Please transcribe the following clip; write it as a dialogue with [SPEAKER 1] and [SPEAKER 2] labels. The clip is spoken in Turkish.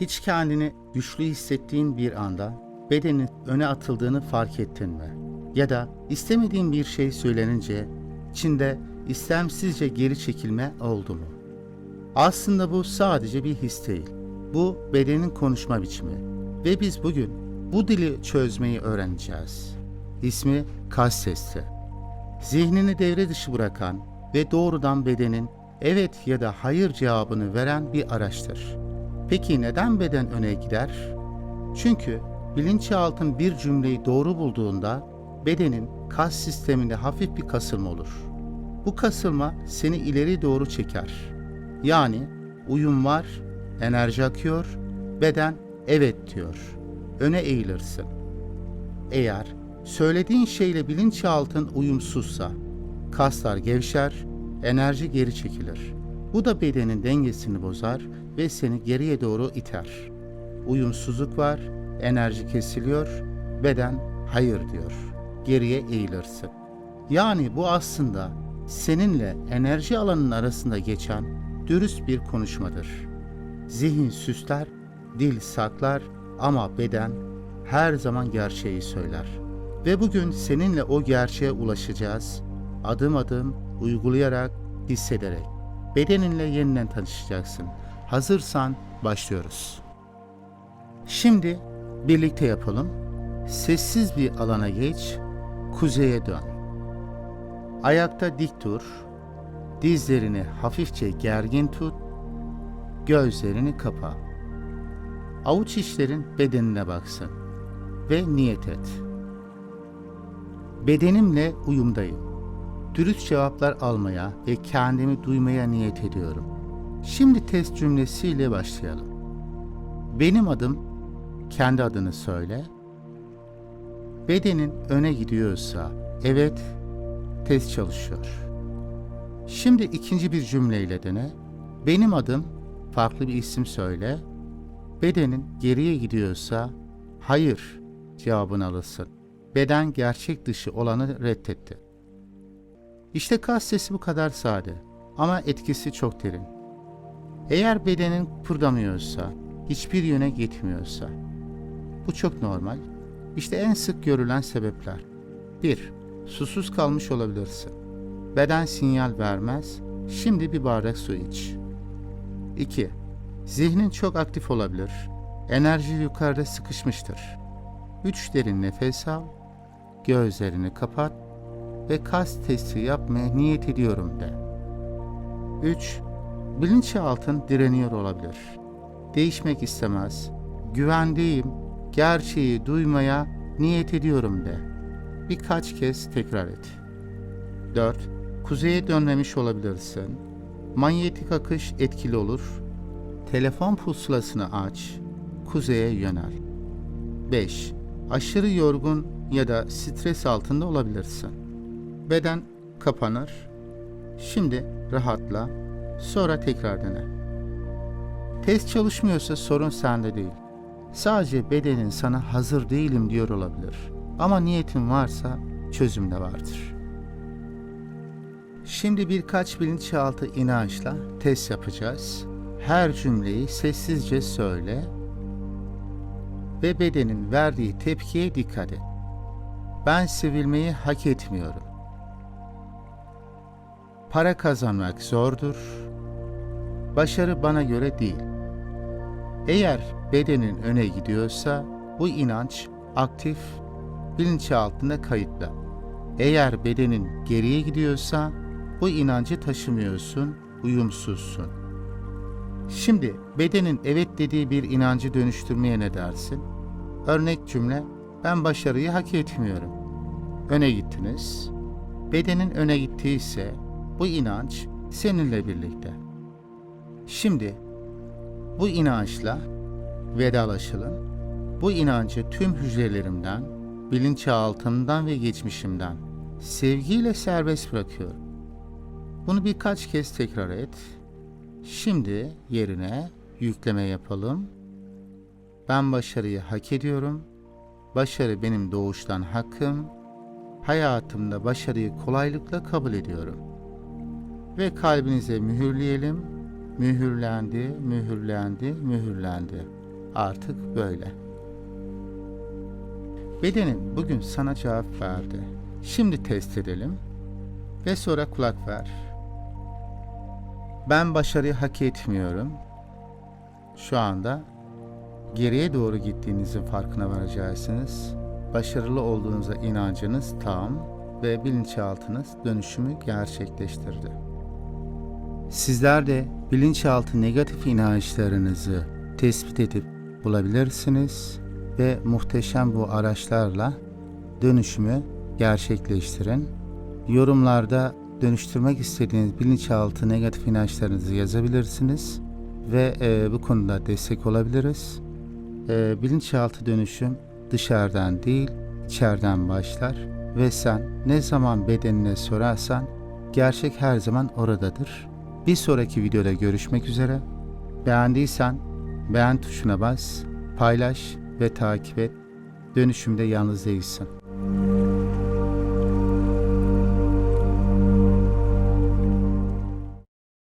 [SPEAKER 1] Hiç kendini güçlü hissettiğin bir anda bedenin öne atıldığını fark ettin mi? Ya da istemediğin bir şey söylenince içinde istemsizce geri çekilme oldu mu? Aslında bu sadece bir his değil. Bu bedenin konuşma biçimi. Ve biz bugün bu dili çözmeyi öğreneceğiz. İsmi kas sesi. Zihnini devre dışı bırakan ve doğrudan bedenin evet ya da hayır cevabını veren bir araçtır. Peki neden beden öne gider? Çünkü bilinçaltın bir cümleyi doğru bulduğunda bedenin kas sisteminde hafif bir kasılma olur. Bu kasılma seni ileri doğru çeker. Yani uyum var, enerji akıyor, beden evet diyor. Öne eğilirsin. Eğer söylediğin şeyle bilinçaltın uyumsuzsa kaslar gevşer, enerji geri çekilir. Bu da bedenin dengesini bozar ve seni geriye doğru iter. Uyumsuzluk var, enerji kesiliyor, beden hayır diyor. Geriye eğilirsin. Yani bu aslında seninle enerji alanının arasında geçen dürüst bir konuşmadır. Zihin süsler, dil saklar ama beden her zaman gerçeği söyler. Ve bugün seninle o gerçeğe ulaşacağız. Adım adım uygulayarak, hissederek. Bedeninle yeniden tanışacaksın. Hazırsan başlıyoruz. Şimdi birlikte yapalım. Sessiz bir alana geç, kuzeye dön. Ayakta dik dur. Dizlerini hafifçe gergin tut. Gözlerini kapa. Avuç içlerin bedenine baksın ve niyet et. Bedenimle uyumdayım. Dürüst cevaplar almaya ve kendimi duymaya niyet ediyorum. Şimdi test cümlesiyle başlayalım. Benim adım, kendi adını söyle. Bedenin öne gidiyorsa, evet, test çalışıyor. Şimdi ikinci bir cümleyle dene. Benim adım, farklı bir isim söyle. Bedenin geriye gidiyorsa, hayır cevabını alırsın. Beden gerçek dışı olanı reddetti. İşte kas sesi bu kadar sade ama etkisi çok derin. Eğer bedenin kıpırdamıyorsa, hiçbir yöne gitmiyorsa, bu çok normal. İşte en sık görülen sebepler. 1. Susuz kalmış olabilirsin. Beden sinyal vermez. Şimdi bir bardak su iç. 2. Zihnin çok aktif olabilir. Enerji yukarıda sıkışmıştır. 3 derin nefes al. Gözlerini kapat ve kas testi yapmaya niyet ediyorum de. 3. Bilinçaltın direniyor olabilir. Değişmek istemez. Güvendeyim, gerçeği duymaya niyet ediyorum de. Birkaç kez tekrar et. 4. Kuzeye dönmemiş olabilirsin. Manyetik akış etkili olur. Telefon pusulasını aç. Kuzeye yönel. 5. Aşırı yorgun ya da stres altında olabilirsin. Beden kapanır. Şimdi rahatla. Sonra tekrar dene. Test çalışmıyorsa sorun sende değil. Sadece bedenin sana hazır değilim diyor olabilir. Ama niyetin varsa çözüm de vardır. Şimdi birkaç bilinçaltı inançla test yapacağız. Her cümleyi sessizce söyle ve bedenin verdiği tepkiye dikkat et. Ben sevilmeyi hak etmiyorum. Para kazanmak zordur. Başarı bana göre değil. Eğer bedenin öne gidiyorsa bu inanç aktif, bilinçaltında kayıtlı. Eğer bedenin geriye gidiyorsa bu inancı taşımıyorsun, uyumsuzsun. Şimdi bedenin evet dediği bir inancı dönüştürmeye ne dersin? Örnek cümle, ben başarıyı hak etmiyorum. Öne gittiniz. Bedenin öne gittiyse bu inanç seninle birlikte. Şimdi bu inançla vedalaşalım. Bu inancı tüm hücrelerimden, bilinçaltımdan ve geçmişimden sevgiyle serbest bırakıyorum. Bunu birkaç kez tekrar et. Şimdi yerine yükleme yapalım. Ben başarıyı hak ediyorum. Başarı benim doğuştan hakkım. Hayatımda başarıyı kolaylıkla kabul ediyorum. Ve kalbinize mühürleyelim. Mühürlendi, mühürlendi, mühürlendi. artık böyle. Bedenin bugün sana cevap verdi. Şimdi test edelim ve sonra kulak ver. Ben başarıyı hak etmiyorum. Şu anda geriye doğru gittiğinizin farkına varacaksınız. Başarılı olduğunuza inancınız tam ve bilinçaltınız dönüşümü gerçekleştirdi. Sizler de bilinçaltı negatif inançlarınızı tespit edip bulabilirsiniz ve muhteşem bu araçlarla dönüşümü gerçekleştirin. Yorumlarda dönüştürmek istediğiniz bilinçaltı negatif inançlarınızı yazabilirsiniz ve e, bu konuda destek olabiliriz. E, bilinçaltı dönüşüm dışarıdan değil, içeriden başlar ve sen ne zaman bedenine sorarsan gerçek her zaman oradadır. Bir sonraki videoda görüşmek üzere. Beğendiysen beğen tuşuna bas, paylaş ve takip et. Dönüşümde yalnız değilsin.